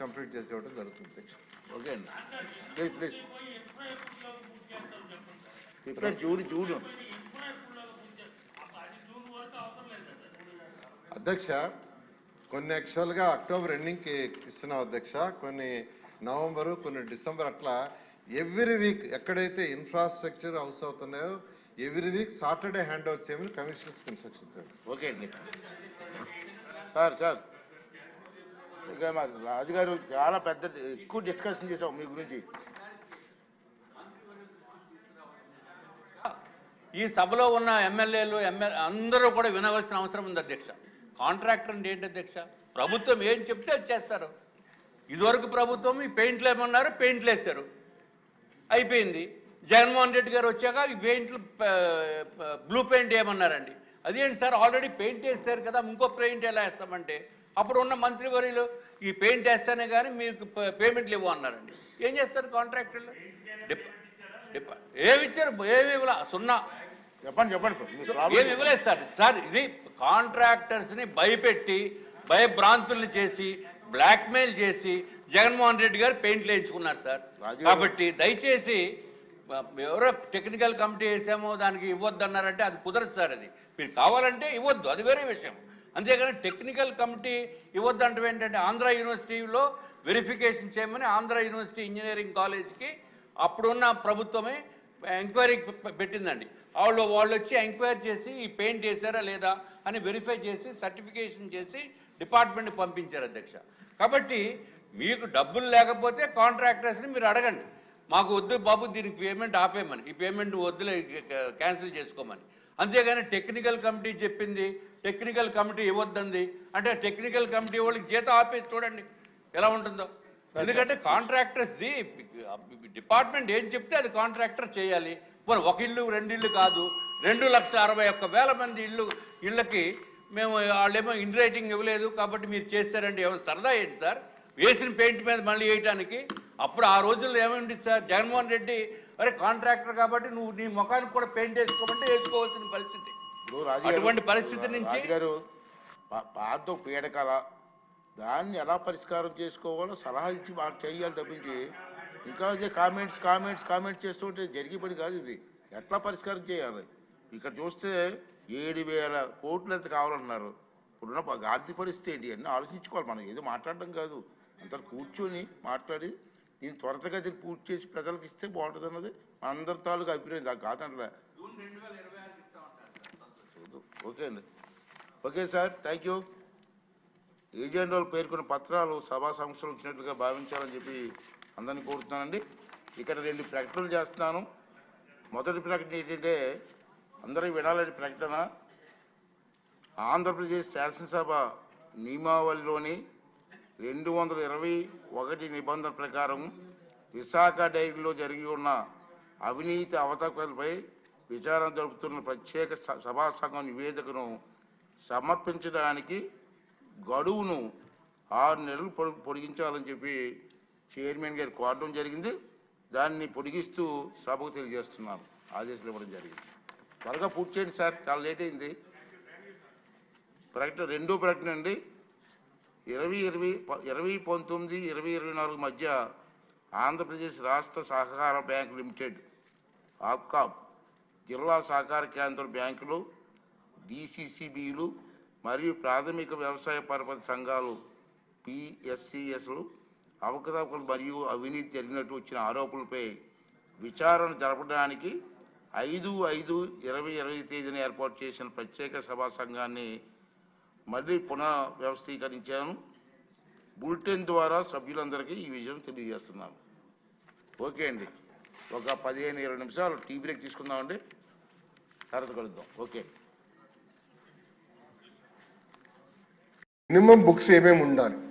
Complete చేసి ఇవ్వడం జరుగుతుంది. అధ్యక్ష ఓకే అండి. Please please. చెప్పారు జూన్ జూన్ అధ్యక్ష కొన్ని యాక్చువల్గా అక్టోబర్ ఎండింగ్కి ఇస్తున్నాం అధ్యక్ష కొన్ని నవంబరు కొన్ని డిసెంబర్ అట్లా ఎవ్రీ వీక్ ఎక్కడైతే ఇన్ఫ్రాస్ట్రక్చర్ హౌస్ అవుతున్నాయో every week Saturday hand over చేయమని కమిషనర్స్ ఇన్స్ట్రక్షన్ ఓకే అండి. Sir sir. ఇక మా రాజుగారు చాలా పెద్ద ఎక్కువ డిస్కషన్ చేసాం మీ గురించి. ఈ సభలో ఉన్న ఎమ్మెల్యేలు ఎమ్మెల్యే అందరూ కూడా వినవలసిన అవసరం ఉంది అధ్యక్ష. కాంట్రాక్టర్ అంటే ఏంటి అధ్యక్ష? ప్రభుత్వం ఏం చెప్తే అది చేస్తారు. ఇదివరకు ప్రభుత్వం ఈ పెయింట్లు ఏమన్నారు? పెయింట్లు వేస్తారు అయిపోయింది. జగన్మోహన్ రెడ్డి గారు వచ్చాక ఈ పెయింట్లు బ్లూ పెయింట్ ఏమన్నారండి? అదేంటి సార్? ఆల్రెడీ పెయింట్ వేస్తారు కదా ఇంకో పెయింట్ ఎలా వేస్తామంటే? అప్పుడు ఉన్న మంత్రివర్యులు ఈ పెయింట్ వేస్తేనే కానీ మీకు ప- పేమెంట్లు ఇవ్వు అన్నారండి. ఏం చేస్తారు కాంట్రాక్టర్లు? ఏమి ఇచ్చారు? ఏమి ఇవ్వలా? సున్నా. చెప్పండి చెప్పండి. ఏమి ఇవ్వలేదు సార్. సార్ ఇది కాంట్రాక్టర్స్ని భయపెట్టి భయభ్రాంతుల్ని చేసి బ్లాక్మెయిల్ చేసి జగన్మోహన్ రెడ్డి గారు పెయింట్లు వేయించుకున్నారు సార్. కాబట్టి దయచేసి ఎవరో టెక్నికల్ కమిటీ వేసామో దానికి ఇవ్వద్దు అన్నారంటే అది కుదరదు సార్ అది. మీరు కావాలంటే ఇవ్వద్దు. అది వేరే విషయం. అంతేగాని టెక్నికల్ కమిటీ ఇవ్వద్దంటే ఏంటంటే ఆంధ్ర యూనివర్సిటీలో వెరిఫికేషన్ చేయమని ఆంధ్ర యూనివర్సిటీ ఇంజనీరింగ్ కాలేజ్కి అప్పుడున్న ప్రభుత్వమే ఎంక్వైరీ పెట్టిందండి. వాళ్ళు వాళ్ళు వచ్చి ఎంక్వైరీ చేసి ఈ పెయింట్ చేశారా లేదా అని వెరిఫై చేసి సర్టిఫికేషన్ చేసి డిపార్ట్మెంట్కి పంపించారు అధ్యక్ష. కాబట్టి మీకు డబ్బులు లేకపోతే కాంట్రాక్టర్స్ని మీరు అడగండి. మాకు వద్దు బాబు దీనికి పేమెంట్ ఆపేయమని. ఈ పేమెంట్ వద్దులే క్యాన్సిల్ చేసుకోమని. అంతేగాని టెక్నికల్ కమిటీ చెప్పింది టెక్నికల్ కమిటీ ఇవ్వద్దంది. అంటే టెక్నికల్ కమిటీ వాళ్ళకి జీతం ఆపేసి చూడండి ఎలా ఉంటుందో. ఎందుకంటే కాంట్రాక్టర్స్ది డిపార్ట్మెంట్ ఏం చెప్తే అది కాంట్రాక్టర్ చేయాలి. పోనీ ఒక ఇల్లు రెండు ఇల్లు కాదు. రెండు లక్షల అరవై ఒక్క వేల మంది ఇల్లు ఇళ్ళకి మేము వాళ్ళేమో ఇన్ రైటింగ్ ఇవ్వలేదు కాబట్టి మీరు చేస్తారంటే ఏమో సరదా ఏంటి సార్? వేసిన పెయింట్ మీద మళ్ళీ వేయటానికి అప్పుడు ఆ రోజుల్లో ఏమైంది సార్? జగన్మోహన్ రెడ్డి అరే కాంట్రాక్టర్ కాబట్టి నువ్వు నీ ముఖానికి కూడా పెయింట్ వేసుకోమంటే వేసుకోవాల్సిన పరిస్థితి. అటువంటి పరిస్థితి నుంచి- పా- పాత పీడకల దాన్ని ఎలా పరిష్కారం చేసుకోవాలో సలహా ఇచ్చి వాళ్ళు చేయాలి తప్పించి ఇంకా అదే కామెంట్స్ కామెంట్స్ కామెంట్స్ చేస్తుంటే జరిగే పని కాదు ఇది. ఎట్లా పరిష్కారం చేయాలి? ఇక్కడ చూస్తే ఏడు వేల కోట్లు ఎంత కావాలంటున్నారు. ఇప్పుడున్న ఆర్థిక పరిస్థితి ఏంటి? అన్నీ ఆలోచించుకోవాలి మనం. ఏదో మాట్లాడడం కాదు. అంతా కూర్చొని మాట్లాడి దీన్ని త్వరతగతిని పూర్తి చేసి ప్రజలకు ఇస్తే బాగుంటుంది అన్నది అందరి తాలూకు అభిప్రాయం. దాకా కాదంటే. ఓకే అండి. Okay sir thank you. Agent వాళ్ళు పేర్కొన్న పత్రాలు సభా సంస్థలు వచ్చినట్లుగా భావించాలని చెప్పి అందరినీ కోరుతున్నానండి. ఇక్కడ రెండు ప్రకటనలు చేస్తున్నాను. మొదటి ప్రకటన ఏంటంటే అందరూ వినాలని ప్రకటన. ఆంధ్రప్రదేశ్ శాసనసభ నియమావళిలోని రెండు వందల ఇరవై ఒకటి నిబంధన ప్రకారం విశాఖ డైరీలో జరిగి ఉన్న అవినీతి అవతకలపై విచారణ జరుపుతున్న ప్రత్యేక స- సభా సంఘం నివేదికను సమర్పించడానికి గడువును ఆరు నెలలు పొడి పొడిగించాలని చెప్పి చైర్మన్ గారు కోరడం జరిగింది. దాన్ని పొడిగిస్తూ సభకు తెలియజేస్తున్నాను ఆదేశాలు ఇవ్వడం జరిగింది. త్వరగా పూర్తి చేయండి సార్. చాలా లేట్ అయింది. ప్రకటన రెండో ప్రకటన అండి. ఇరవై ఇరవై ప- ఇరవై పంతొమ్మిది ఇరవై ఇరవై నాలుగు మధ్య ఆంధ్రప్రదేశ్ రాష్ట్ర సహకార బ్యాంక్ లిమిటెడ్ ఆప్కాబ్ జిల్లా సహకార కేంద్ర బ్యాంకులు డిసిసిబిలు మరియు ప్రాథమిక వ్యవసాయ పరపతి సంఘాలు పిఎస్సిఎస్లు అవకతవకలు మరియు అవినీతి జరిగినట్టు వచ్చిన ఆరోపణలపై విచారణ జరపడానికి ఐదు ఐదు ఇరవై ఇరవై తేదీన ఏర్పాటు చేసిన ప్రత్యేక సభా సంఘాన్ని మళ్ళీ పునః వ్యవస్థీకరించాను. బులెటిన్ ద్వారా సభ్యులందరికీ ఈ విషయం తెలియజేస్తున్నాను. ఓకే అండి. ఒక పదిహేను ఇరవై నిమిషాలు టీ బ్రేక్ తీసుకుందామండి. తర్వాత కలుద్దాం. ఓకే. మినిమం బుక్స్ ఏమేమి ఉండాలి?